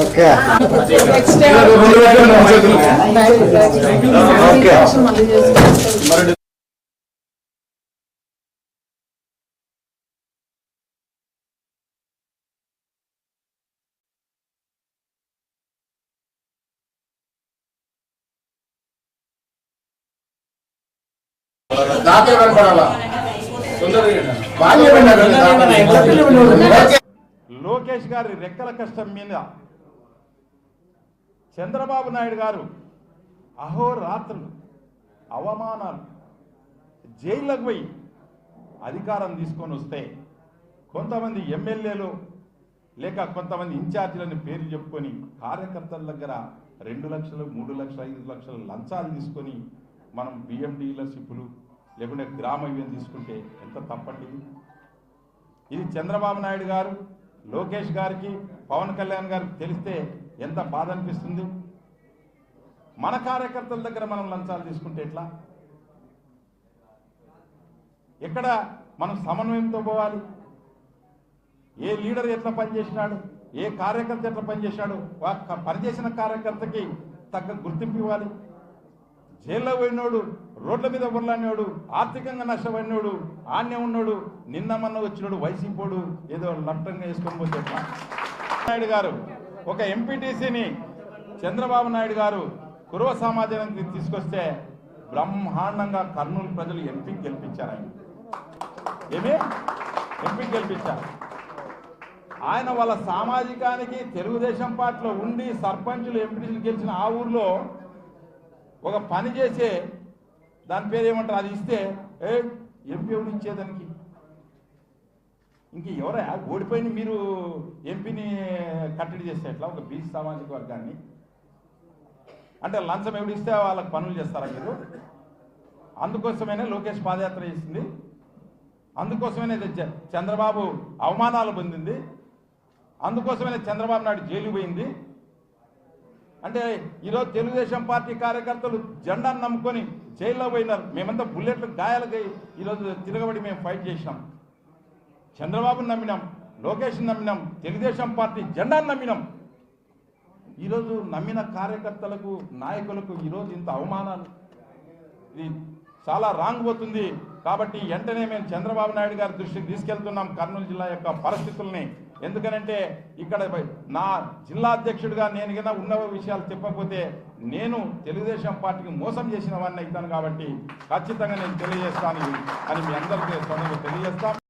Okay next okay మళ్ళీ కనపడాలా? లోకేష్ గారి రెక్కల కష్టం మీద చంద్రబాబు నాయుడు గారు అహోరాత్రులు అవమానాలు జైళ్ళకు పోయి అధికారం తీసుకొని వస్తే కొంతమంది ఎమ్మెల్యేలు లేక కొంతమంది ఇన్ఛార్జీలని పేరు చెప్పుకొని కార్యకర్తల దగ్గర రెండు లక్షలు మూడు లక్షలు ఐదు లక్షలు లంచాలు తీసుకొని మనం బియ్యం డీలర్షిప్లు లేకుంటే గ్రామ ఇవ్యం తీసుకుంటే ఎంత తప్పండి? ఇది? చంద్రబాబు నాయుడు గారు లోకేష్ గారికి పవన్ కళ్యాణ్ గారికి తెలిస్తే ఎంత బాధ అనిపిస్తుంది? మన కార్యకర్తల దగ్గర మనం లంచాలు తీసుకుంటే ఎట్లా? ఎక్కడ మనం సమన్వయంతో పోవాలి? ఏ లీడర్ ఎట్లా పనిచేసినాడు? ఏ కార్యకర్త ఎట్లా పనిచేసినాడు? పనిచేసిన కార్యకర్తకి తగ్గ గుర్తింపు ఇవ్వాలి. జైల్లో పోయినోడు రోడ్ల మీద ఉర్లాడినోడు ఆర్థికంగా నష్టపడినోడు ఆన్య ఉన్నాడు నిన్న మొన్న వచ్చినోడు వైసీపోడు ఏదో లట్టంగా వేసుకొని పోతే నాయుడు గారు ఒక ఎంపీటీసీని చంద్రబాబు నాయుడు గారు కురవ సమాజానికి తీసుకొస్తే బ్రహ్మాండంగా కర్నూలు ప్రజలు ఎంపీ గెలిపించారు ఆయన. ఏమి? ఎంపీకి గెలిపించారు. ఆయన వాళ్ళ సామాజికానికి తెలుగుదేశం పార్టీలో ఉండి సర్పంచులు ఎంపీటీసీలు గెలిచిన ఆ ఊర్లో ఒక పని చేసే దాని పేరు ఏమంటారు? అది ఇస్తే ఏ ఎంపీ ఎవరు ఇచ్చేదానికి ఇంక ఎవరా? ఓడిపోయిన మీరు ఎంపీని కట్టడి చేస్తే ఎట్లా? ఒక బీసీ సామాజిక వర్గాన్ని? అంటే లంచం ఎవడు ఇస్తే వాళ్ళకి పనులు చేస్తారా మీరు? అందుకోసమైనా లోకేష్ పాదయాత్ర చేసింది. అందుకోసమైనా చంద్రబాబు అవమానాలు పొందింది. అందుకోసమైనా చంద్రబాబు నాయుడు జైలు పోయింది. అంటే ఈరోజు తెలుగుదేశం పార్టీ కార్యకర్తలు జెండాను నమ్ముకొని జైల్లో పోయినారు. మేమంతా బుల్లెట్లు గాయాలకై ఈరోజు తిరగబడి మేము ఫైట్ చేసినాం చంద్రబాబుని నమ్మినాం లోకేష్ని నమ్మినాం తెలుగుదేశం పార్టీ జెండాను నమ్మినాం. ఈరోజు నమ్మిన కార్యకర్తలకు నాయకులకు ఈరోజు ఇంత అవమానాలు. ఇది చాలా రాంగ్ పోతుంది. కాబట్టి వెంటనే మేము చంద్రబాబు నాయుడు గారి దృష్టికి తీసుకెళ్తున్నాం కర్నూలు జిల్లా యొక్క పరిస్థితుల్ని. ఎందుకనంటే ఇక్కడ నా జిల్లా అధ్యక్షుడిగా నేను కింద ఉన్న విషయాలు చెప్పకపోతే నేను తెలుగుదేశం పార్టీకి మోసం చేసిన వాడిని అవుతాను కాబట్టి ఖచ్చితంగా నేను తెలియజేస్తాను అని మీ అందరికీ తెలియజేస్తాను.